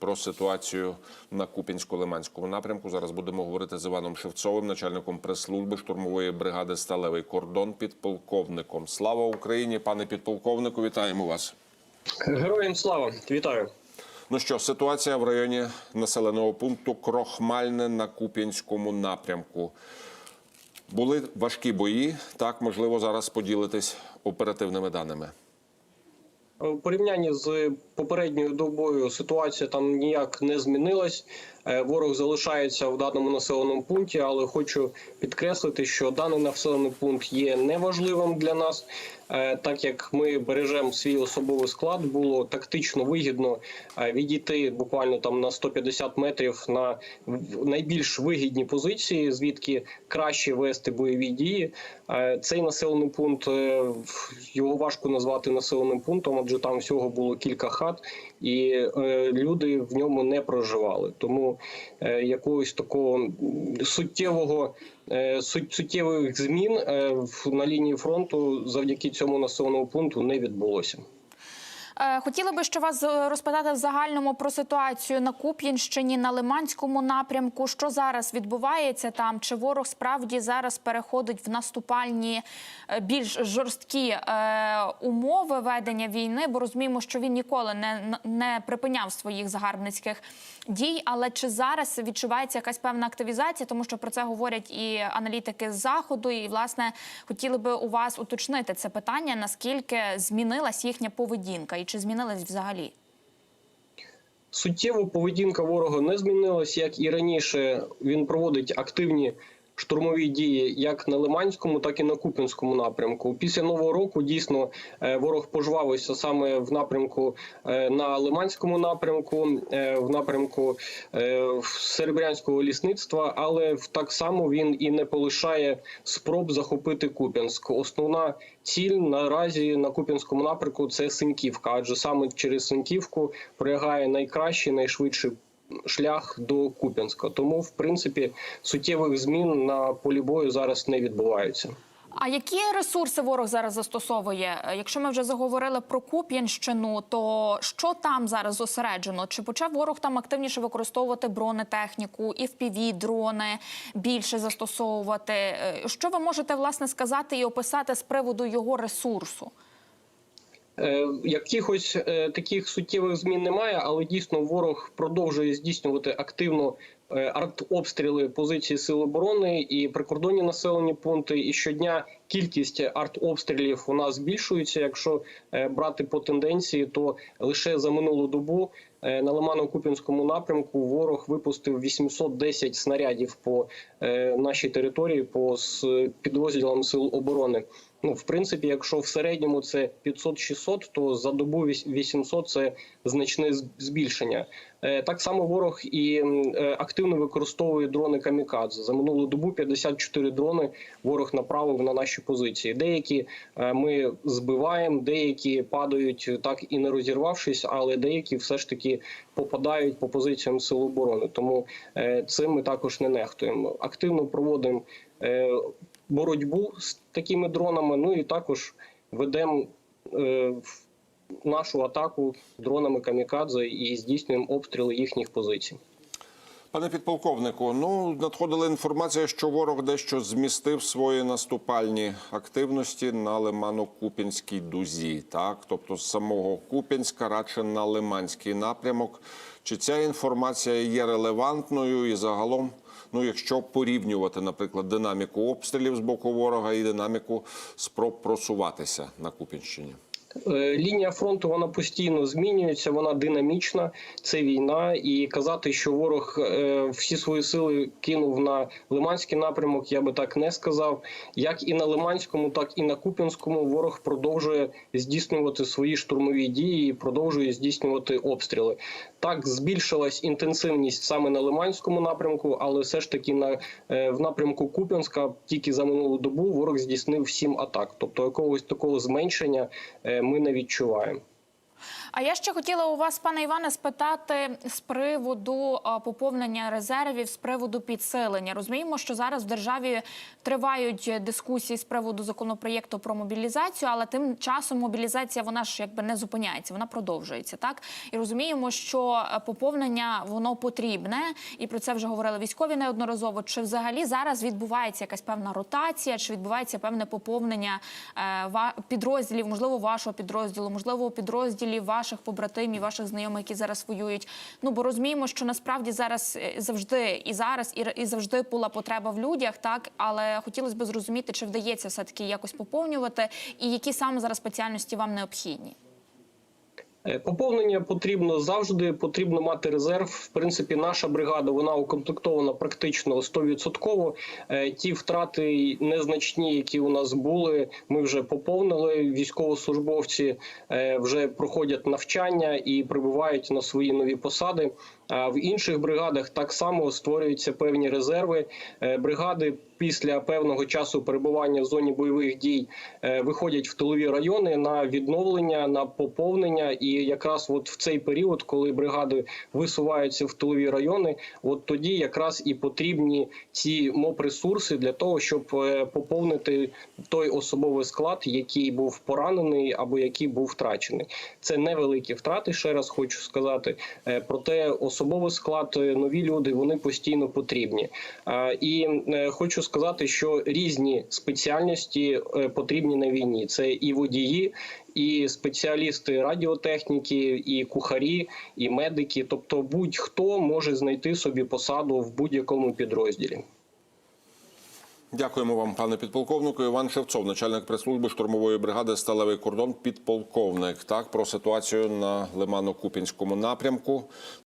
про ситуацію на Купінсько-Лиманському напрямку. Зараз будемо говорити з Іваном Шевцовим, начальником прес-служби штурмової бригади Сталевий кордон, підполковником. Слава Україні, пане підполковнику! Вітаємо вас. Героям слава, вітаю. Ну що, ситуація в районі населеного пункту Крохмальне на Куп'янському напрямку. Були важкі бої. Так, можливо, зараз поділитись оперативними даними. Порівнянні з попередньою добою ситуація там ніяк не змінилась. Е, Ворог залишається в даному населеному пункті, але хочу підкреслити, що даний населений пункт є неважливим для нас, е, так як ми бережемо свій особовий склад, було тактично вигідно е, відійти буквально там на 150 метрів на найбільш вигідні позиції, звідки краще вести бойові дії. Цей населений пункт його важко назвати населеним пунктом, адже там всього було кілька хат, і е, люди в ньому не проживали. Тому е, якогось такого суттєвого е, суттєвих змін на лінії фронту завдяки цьому населеному пункту не відбулося. Е, Хотіла би ще вас е, розпитати в загальному про ситуацію на Куп'янщині, на Лиманському напрямку. Що зараз відбувається там? Чи ворог справді зараз переходить в наступальні е, більш жорсткі умови ведення війни? Бо розуміємо, що він ніколи не, не припиняв своїх загарбницьких дій. Але чи зараз відчувається якась певна активізація? Тому що про це говорять і аналітики з заходу. І власне хотіли би у вас уточнити це питання: наскільки змінилась їхня поведінка, і чи змінилась взагалі? Суттєво поведінка ворога не змінилась, як і раніше. Він проводить активні штурмові дії як на Лиманському, так і на Купінському напрямку. Після нового року дійсно е, ворог пожвавився саме в напрямку е, на Лиманському напрямку, е, в напрямку Серебрянського лісництва, але так само він і не полишає спроб захопити Куп'янськ. Основна ціль наразі на Куп'янському напрямку це Синьківка, адже саме через Синьківку пролягає найкращий, найшвидший шлях до Куп'янська. Тому, в принципі, суттєвих змін на полі бою зараз не відбуваються. А які ресурси ворог зараз застосовує? Якщо ми вже заговорили про Куп'янщину, то що там зараз зосереджено? Чи почав ворог там активніше використовувати бронетехніку, і впіві дрони більше застосовувати? Е, Що ви можете власне сказати і описати з приводу його ресурсу? Е, Якихось е, таких суттєвих змін немає, але дійсно ворог продовжує здійснювати активно е, артобстріли позиції сил оборони і прикордонні населені пункти. І щодня кількість артобстрілів у нас збільшується. Якщо е, брати по тенденції, то лише за минулу добу е, на Лимано-Купінському напрямку ворог випустив 810 снарядів по е, нашій території, по підрозділам сил оборони. Ну, в принципі, якщо в середньому це 500-600, то за добу віс- 800 – це значне збільшення. Е, Так само ворог і е, активно використовує дрони камікадзе. За минулу добу 54 дрони ворог направив на наші позиції. Деякі е, ми збиваємо, деякі падають так і не розірвавшись, але деякі все ж таки попадають по позиціям сил оборони. Тому цим ми також не нехтуємо. Активно проводимо боротьбу з такими дронами. Ну і також ведемо нашу атаку дронами камікадзе і здійснюємо обстріли їхніх позицій. Пане підполковнику, ну надходила інформація, що ворог дещо змістив свої наступальні активності на Лимано-Купінській дузі, так тобто з самого Купінська радше на Лиманський напрямок. Чи ця інформація є релевантною і загалом, ну якщо порівнювати, наприклад, динаміку обстрілів з боку ворога і динаміку спроб просуватися на Купінщині? Е, Лінія фронту вона постійно змінюється, вона динамічна. Це війна, і казати, що ворог е, всі свої сили кинув на Лиманський напрямок, я би так не сказав. Як і на Лиманському, так і на Куп'янському ворог продовжує здійснювати свої штурмові дії, продовжує здійснювати обстріли. Так збільшилась інтенсивність саме на Лиманському напрямку, але все ж таки на е, в напрямку Куп'янська тільки за минулу добу ворог здійснив сім атак. Тобто якогось такого зменшення ми не відчуваємо. А я ще хотіла у вас, пане Іване, спитати з приводу поповнення резервів, з приводу підсилення. Розуміємо, що зараз в державі тривають дискусії з приводу законопроєкту про мобілізацію, але тим часом мобілізація вона ж якби не зупиняється, вона продовжується. Так і розуміємо, що е, поповнення воно потрібне, і про це вже говорили військові неодноразово. Чи взагалі зараз відбувається якась певна ротація, чи відбувається певне поповнення е, підрозділів, можливо, вашого підрозділу, можливо, підрозділів ваших побратимів, ваших знайомих, які зараз воюють. Ну бо розуміємо, що насправді зараз е, завжди і зараз, і завжди була потреба в людях, так але хотілося б зрозуміти, чи вдається все таки якось поповнювати, і які саме зараз спеціальності вам необхідні. Е, Поповнення потрібно завжди. Потрібно мати резерв. В принципі, наша бригада вона укомплектована практично 100%. Е, Ті втрати незначні, які у нас були, ми вже поповнили. Військовослужбовці е, вже проходять навчання і прибувають на свої нові посади. А в інших бригадах так само створюються певні резерви. Бригади після певного часу перебування в зоні бойових дій е, виходять в тилові райони на відновлення, на поповнення. І якраз от в цей період, коли бригади висуваються в тилові райони, от тоді якраз і потрібні ці МОП-ресурси для того, щоб е, поповнити той особовий склад, який був поранений або який був втрачений. Це невеликі втрати. Ще раз хочу сказати. Е, Проте особовий склад, нові люди, вони постійно потрібні. І хочу сказати, що різні спеціальності е, потрібні на війні. Це і водії, і спеціалісти радіотехніки, і кухарі, і медики. Тобто, будь-хто може знайти собі посаду в будь-якому підрозділі. Дякуємо вам, пане підполковнику. Іван Шевцов, начальник прес-служби штурмової бригади Сталевий кордон, підполковник. Так про ситуацію на Лимано-Купінському напрямку.